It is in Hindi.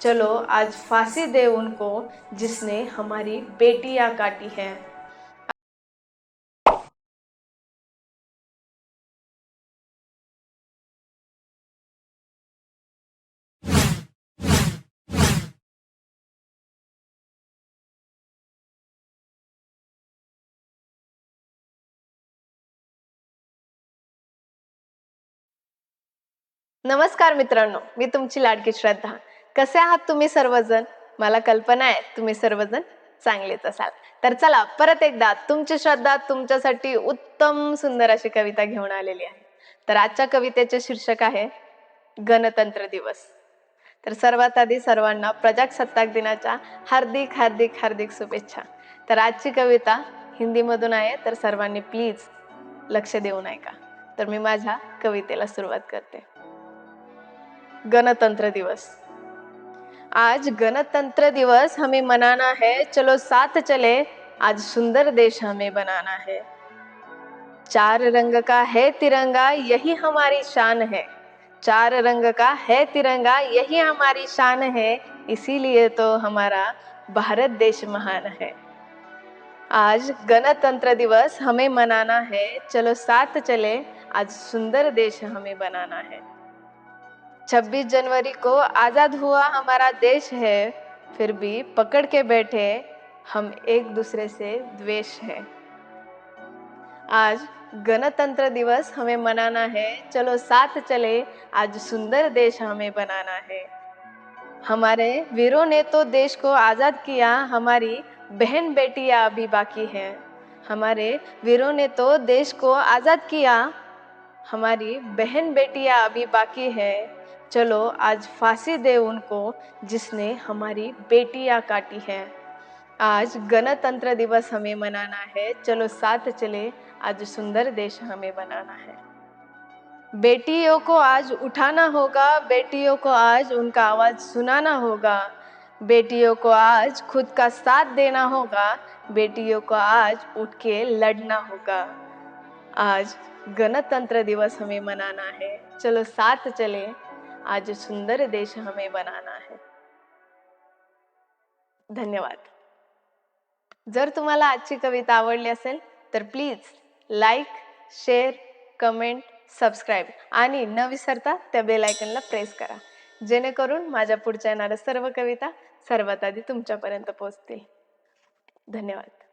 चलो, आज फांसी दे उनको जिसने हमारी बेटियाँ काटी है। नमस्कार मित्रांनो, मी तुमची लाडकी श्रद्धा. कसे आहात तुम्ही सर्वजण? मला कल्पना आहे तुम्ही सर्वजण चांगलेच असाल. तर चला परत एकदा तुमची श्रद्धा तुमच्यासाठी उत्तम सुंदर अशी कविता घेऊन आलेली आहे. तर आजच्या कवितेचे शीर्षक आहे गणतंत्र दिवस. तर सर्वात आधी सर्वांना प्रजासत्ताक दिनाच्या हार्दिक हार्दिक हार्दिक शुभेच्छा. तर आजची कविता हिंदीमधून आहे तर सर्वांनी प्लीज लक्ष देऊन ऐका तर मी माझ्या कवितेला सुरुवात करते. गणतंत्र दिवस. आज गणतंत्र दिवस हमें मनाना है। चलो साथ चले, आज सुंदर देश हमें बनाना है। चार रंग का है तिरंगा, यही हमारी शान है। चार रंग का है तिरंगा, यही हमारी शान है। इसीलिए तो हमारा भारत देश महान है। आज गणतंत्र दिवस हमें मनाना है। चलो साथ चले, आज सुंदर देश हमें बनाना है। 26 जनवरी को आज़ाद हुआ हमारा देश है, फिर भी पकड़ के बैठे हम एक दूसरे से द्वेष है। आज गणतंत्र दिवस हमें मनाना है। चलो साथ चले, आज सुंदर देश हमें बनाना है। हमारे वीरों ने तो देश को आज़ाद किया, हमारी बहन बेटियाँ अभी बाकी हैं। हमारे वीरों ने तो देश को आज़ाद किया, हमारी बहन बेटियाँ अभी बाकी है। चलो, आज फांसी दे उनको जिसने हमारी बेटियाँ काटी है। आज गणतंत्र दिवस हमें मनाना है। चलो, साथ चले, आज सुंदर देश हमें बनाना है। बेटियों को आज उठाना होगा, बेटियों को आज उनका आवाज़ सुनाना होगा। बेटियों को आज खुद का साथ देना होगा, बेटियों को आज उठ के लड़ना होगा। आज गणतंत्र दिवस हमें मनाना है। चलो, साथ चले आज सुंदर देश हमें बनाना है। धन्यवाद। जर तुम्हाला आजची कविता आवडली असेल तर please like share comment subscribe आणि न विसरता त्या बेलायकनला प्रेस करा. जेणेकरून माझ्या पुढच्या येणाऱ्या सर्व कविता सर्वात आधी तुमच्यापर्यंत पोहोचतील. धन्यवाद.